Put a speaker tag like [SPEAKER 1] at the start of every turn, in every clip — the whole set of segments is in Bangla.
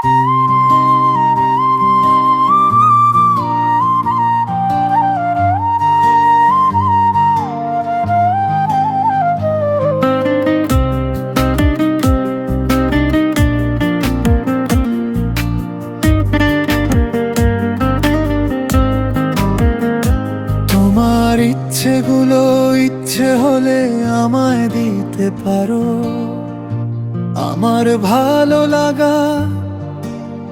[SPEAKER 1] তোমার ইচ্ছেগুলো ইচ্ছে হলে আমায় দিতে পারো। আমার ভালো লাগা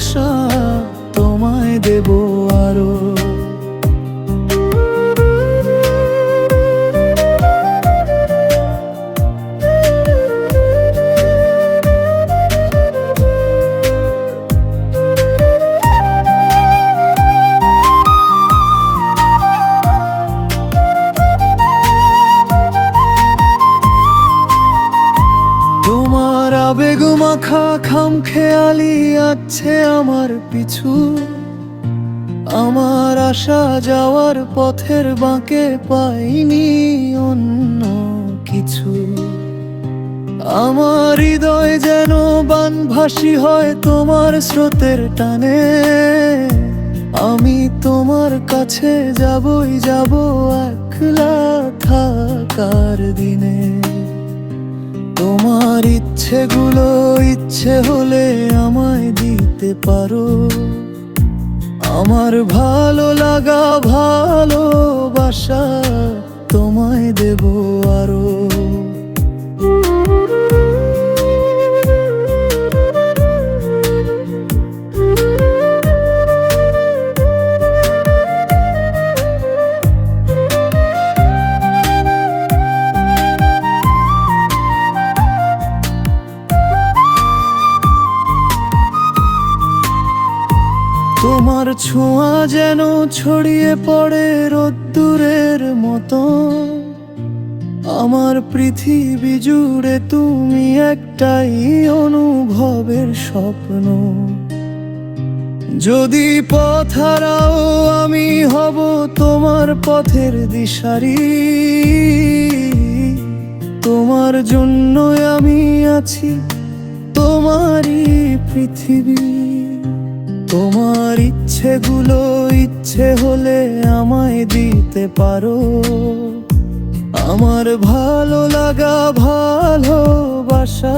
[SPEAKER 1] ভালোবাসা তোমায় দেব আরও। তোমার আবেগ মাখা খাম খেয়ালি আছে আমার পিছু। আমার আসা যাওয়ার পথের বাঁকে পাইনি অন্য কিছু। আমার হৃদয় যেন বানভাসী হয় তোমার স্রোতের টানে। আমি তোমার কাছে যাবই, যাব একলা থাকার দিনে। তোমার ইচ্ছেগুলো ইচ্ছে হলে আমায় দিতে পারো। আমার ভালো লাগা ভালোবাসা তোমায় দেব। তোমার ছোঁয়া যেন ছড়িয়ে পড়ে রোদ্দুরের মতো। আমার পৃথিবী জুড়ে তুমি একটাই অনুভবের স্বপ্ন। যদি পথ হারাও, আমি হব তোমার পথের দিশারি। তোমার জন্য আমি আছি তোমারই পৃথিবী। তোমার ইচ্ছেগুলো ইচ্ছে হলে আমায় দিতে পারো। আমার ভালো লাগা ভালোবাসা